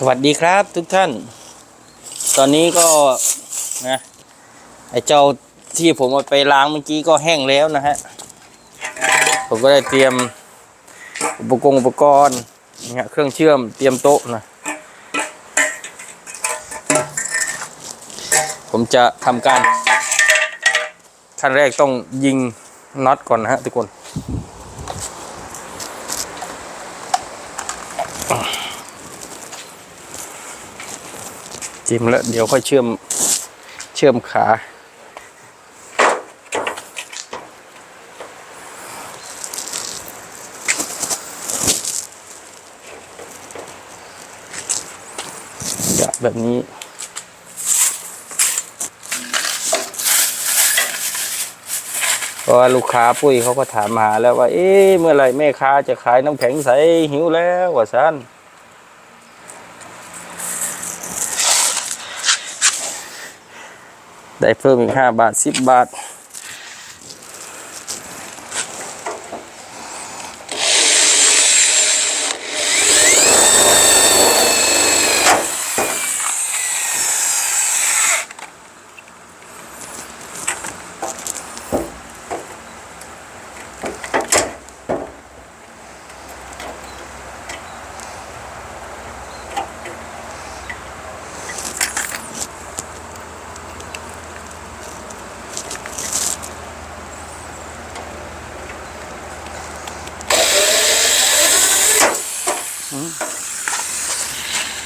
สวัสดีครับทุกท่าน ตอนนี้ก็นะไอเจ้าที่ผมเอาไปล้างเมื่อกี้ก็แห้งแล้วนะฮะ ผมก็ได้เตรียมอุปกรณ์อุปกรณ์นะฮะเครื่องเชื่อมเตรียมโต๊ะนะ ผมจะทำการ ขั้นแรกต้องยิงน็อตก่อนนะฮะทุกคน จิ้มแล้วเดี๋ยวค่อยเชื่อมเชื่อมขาจะแบบนี้พราะลูกค้าปุ้ยเขาก็ถามหาแล้วว่า เอ๊ะเมื่อไรแม่ค้าจะขายน้ำแข็งใสหิวแล้วว่าซัน ได้เพิ่มอีกห้าบาทสิบบาท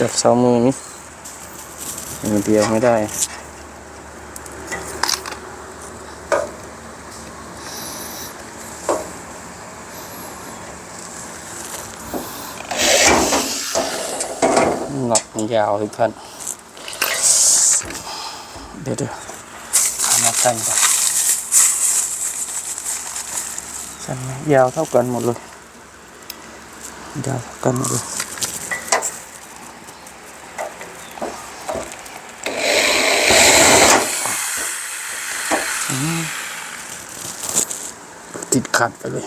จับเสามือนี่มือเดียวไม่ได้หนักยาวทุกท่านเดี๋ยวเดี๋ยวเอามาตั้งก่อนสั้นยาวเท่ากันหมดเลยยาวเท่ากันหมดเลย ขัดไปเลย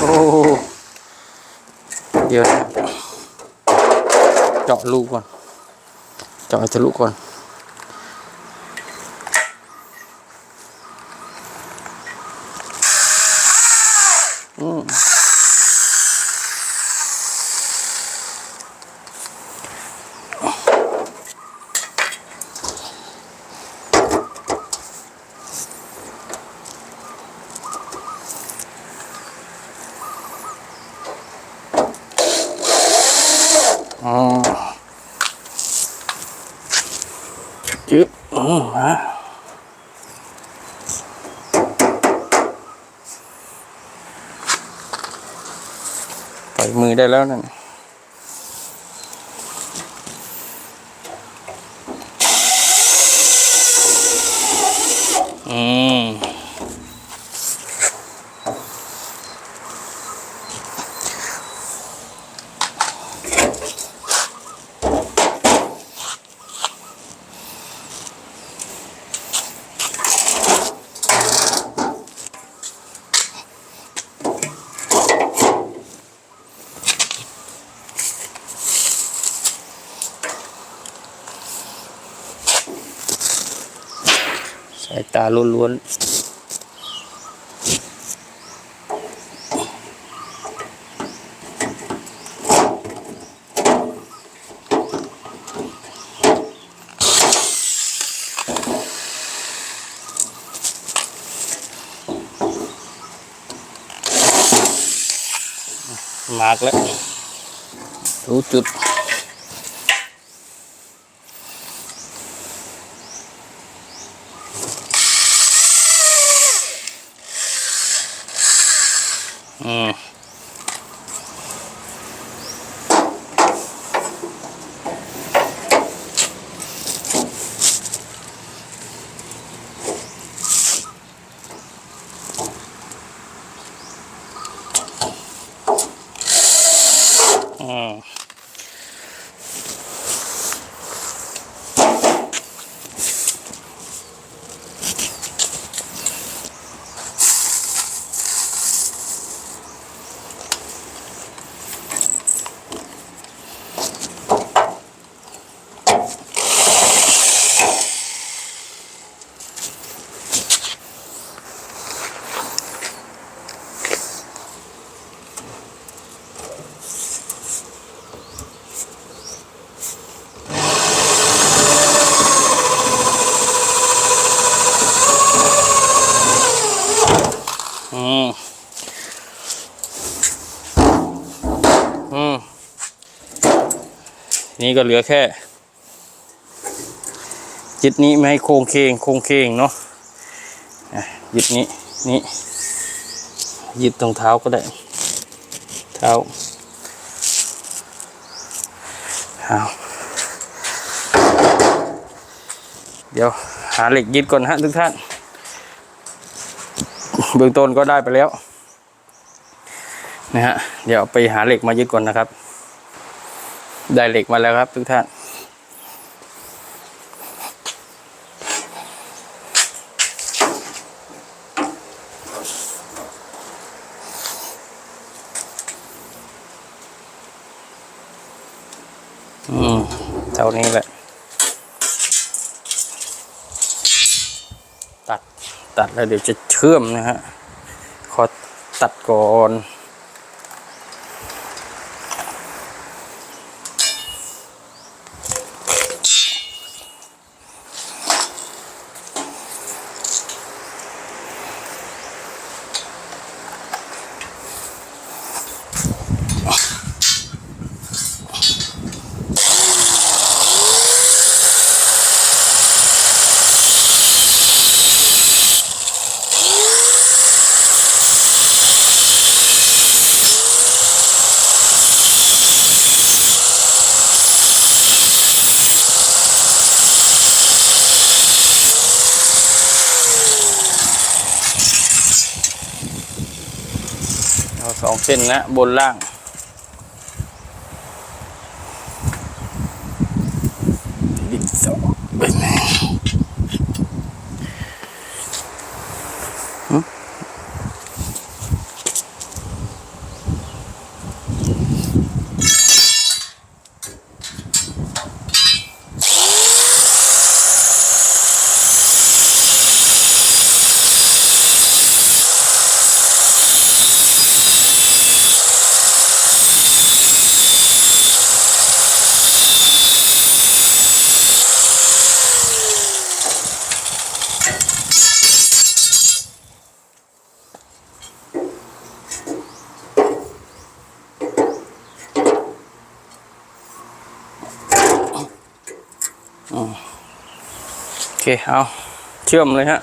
โอ้เดี๋ยวเจาะลูกก่อน เจาะทะลุก่อน บอืมฮะปล่อยมือได้แล้วนั่นอืม สายตาล้วนๆมากแล้วรู้จุด อืม อื นี่ก็เหลือแค่ยึดนี้ไม่ให้โค้งเคงโค้งเคงเนาะยึดนี้นี่ยึดตรงเท้าก็ได้ เท้าเอาเดี๋ยวหาเหล็กยึดก่อนนะฮะทุกท่าน เบื้องต้นก็ได้ไปแล้วนะฮะเดี๋ยวไปหาเหล็กมายึดก่อนนะครับ ได้เหล็กมาแล้วครับทุกท่าน อืมเท่านี้แหละ ตัด ตัดแล้วเดี๋ยวจะเชื่อมนะฮะ ขอตัดก่อน สองเส้นนะ บนล่าง โอเคเอาเชื่อมเลยฮะ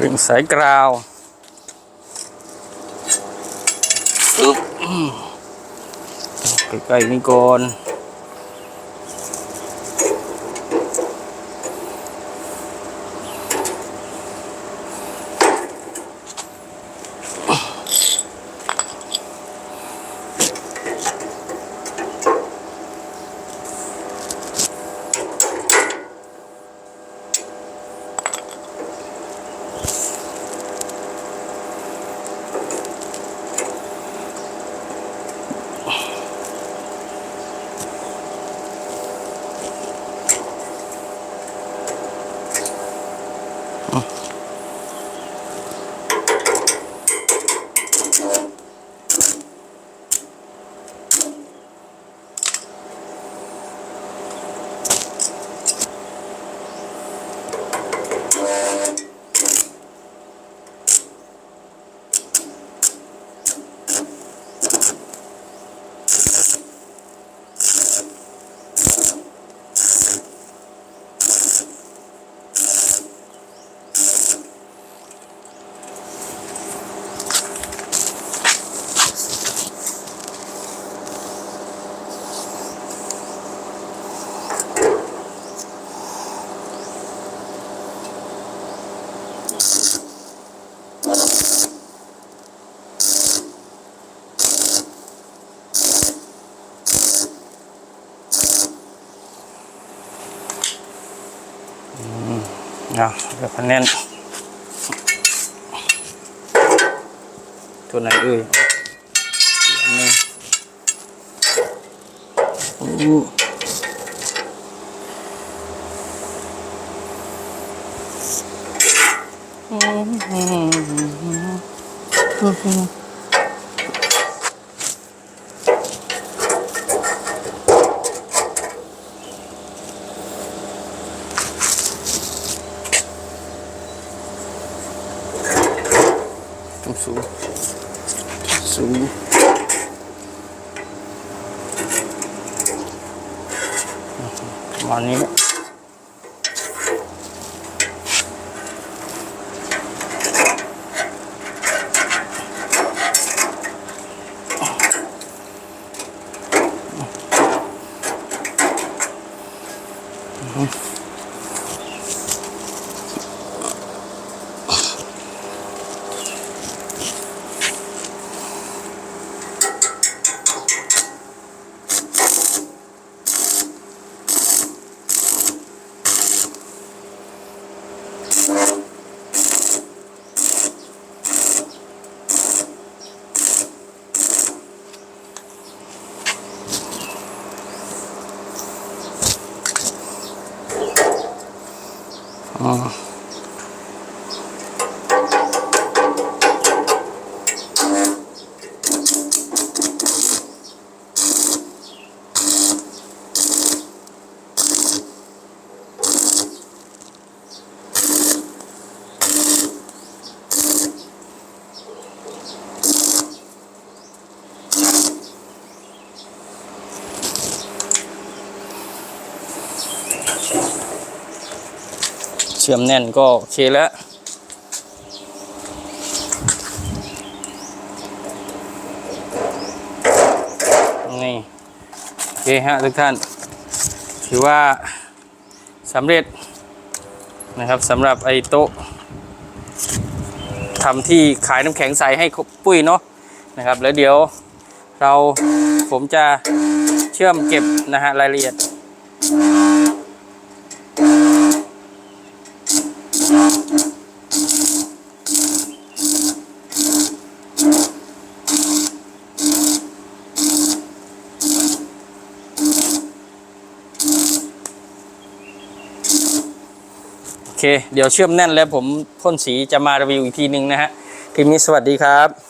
เรื่องสายกราวอึ๊บใกล้ๆนี่ก่อน เอาเดี๋ยวพันแน่น ตัวไหนเอ่ยอีกอันหนึงอู้ต้องสูง สูงประมาณนี้ ชื่อมแน่นก็โอเคแล้วนี่โอเคฮะทุกท่าน ถือว่าสำเร็จนะครับสำหรับไอ้โต๊ะทำที่ขายน้ำแข็งใสให้ปุ้ยเนาะนะครับ แล้วเดี๋ยวเราผมจะเชื่อมเก็บนะฮะรายละเอียด เคเดี๋ยวเชื่อมแน่นแล้วผมพ่นสีจะมารีวิวอีกทีหนึ่งนะฮะทีมนี้สวัสดีครับ